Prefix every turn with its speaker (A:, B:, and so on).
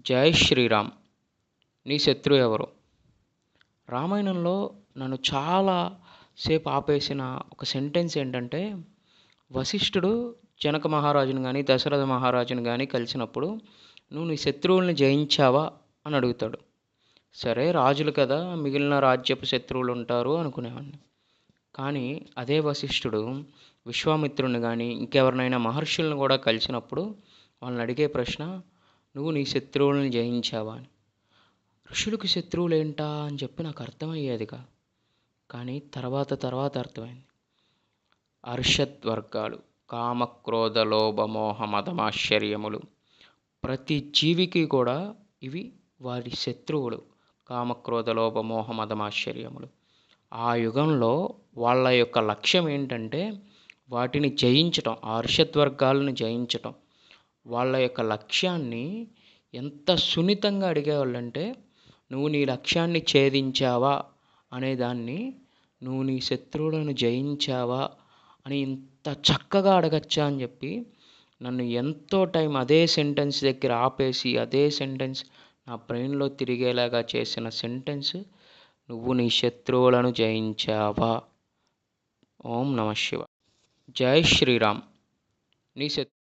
A: జై శ్రీరామ్. నీ శత్రువు ఎవరు? రామాయణంలో నన్ను చాలా సేపు ఆపేసిన ఒక సెంటెన్స్ ఏంటంటే వశిష్ఠుడు జనక మహారాజుని కానీ దశరథ మహారాజుని కానీ కలిసినప్పుడు నువ్వు నీ శత్రువుల్ని జయించావా అని అడుగుతాడు. సరే రాజులు కదా మిగిలిన రాజ్యపు శత్రువులు ఉంటారు అనుకునేవాడిని. కానీ అదే వశిష్ఠుడు విశ్వామిత్రుని కానీ ఇంకెవరినైనా మహర్షులను కూడా కలిసినప్పుడు వాళ్ళని అడిగే ప్రశ్న నువ్వు నీ శత్రువులను జయించావా అని. ఋషులకు శత్రువులు ఏంటా అని చెప్పి నాకు అర్థమయ్యేదిగా. కానీ తర్వాత తర్వాత అర్థమైంది. అర్షత్ వర్గాలు కామక్రోధ లోభమోహ మదమాశ్చర్యములు ప్రతి జీవికి కూడా ఇవి వారి శత్రువులు. కామక్రోధ లోభమోహ మదమాశ్చర్యములు. ఆ యుగంలో వాళ్ళ యొక్క లక్ష్యం ఏంటంటే వాటిని జయించటం ఆ వర్గాలను జయించటం. వాళ్ళ యొక్క లక్ష్యాన్ని ఎంత సున్నితంగా అడిగేవాళ్ళంటే నువ్వు నీ లక్ష్యాన్ని ఛేదించావా అనేదాన్ని నువ్వు నీ శత్రువులను జయించావా అని ఇంత చక్కగా అడగచ్చా అని చెప్పి నన్ను ఎంతో టైం అదే సెంటెన్స్ దగ్గర ఆపేసి అదే సెంటెన్స్ నా బ్రెయిన్లో తిరిగేలాగా చేసిన సెంటెన్స్ నువ్వు నీ శత్రువులను జయించావా? ఓం నమ శివ జై శ్రీరామ్. నీ శత్రు